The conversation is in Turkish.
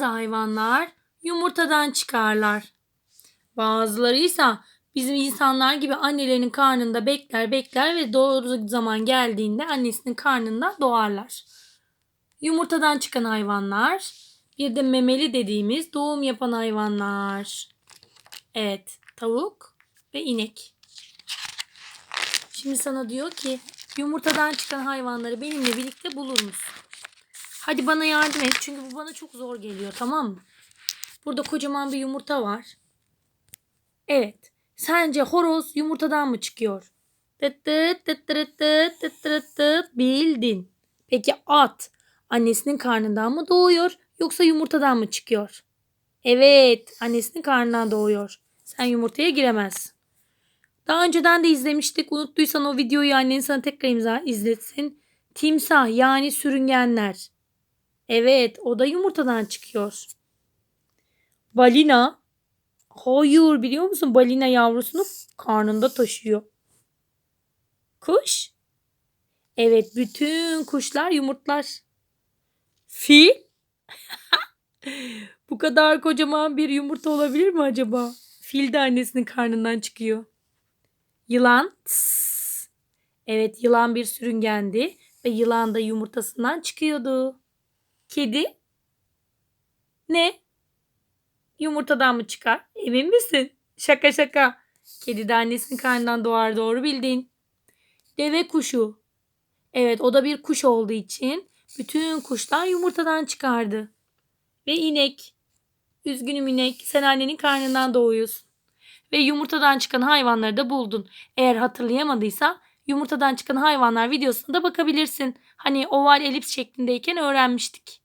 Bazı hayvanlar yumurtadan çıkarlar. Bazıları ise bizim insanlar gibi annelerinin karnında bekler bekler ve doğru zaman geldiğinde annesinin karnında doğarlar. Yumurtadan çıkan hayvanlar bir de memeli dediğimiz doğum yapan hayvanlar. Evet, tavuk ve inek. Şimdi sana diyor ki yumurtadan çıkan hayvanları benimle birlikte bulur musun? Hadi bana yardım et çünkü bu bana çok zor geliyor tamam mı? Burada kocaman bir yumurta var. Evet. Sence horoz yumurtadan mı çıkıyor? Bildin. Peki at annesinin karnından mı doğuyor yoksa yumurtadan mı çıkıyor? Evet, annesinin karnından doğuyor. Sen yumurtaya giremezsin. Daha önceden de izlemiştik. Unuttuysan o videoyu annen sana tekrar imza izletsin. Timsah yani sürüngenler. Evet, o da yumurtadan çıkıyor. Balina. Hayır, biliyor musun? Balina yavrusunu karnında taşıyor. Kuş. Evet, bütün kuşlar yumurtlar. Fil. Bu kadar kocaman bir yumurta olabilir mi acaba? Fil de annesinin karnından çıkıyor. Yılan. Tıs. Evet yılan bir sürüngendi ve yılan da yumurtasından çıkıyordu. Kedi. Ne? Yumurtadan mı çıkar? Emin misin? Şaka şaka. Kedi de annesinin karnından doğar doğru bildin. Deve kuşu. Evet o da bir kuş olduğu için bütün kuşlar yumurtadan çıkardı. Ve inek. Üzgünüm inek. Sen annenin karnından doğuyorsun. Ve yumurtadan çıkan hayvanları da buldun. Eğer hatırlayamadıysa yumurtadan çıkan hayvanlar videosuna da bakabilirsin. Hani oval elips şeklindeyken öğrenmiştik.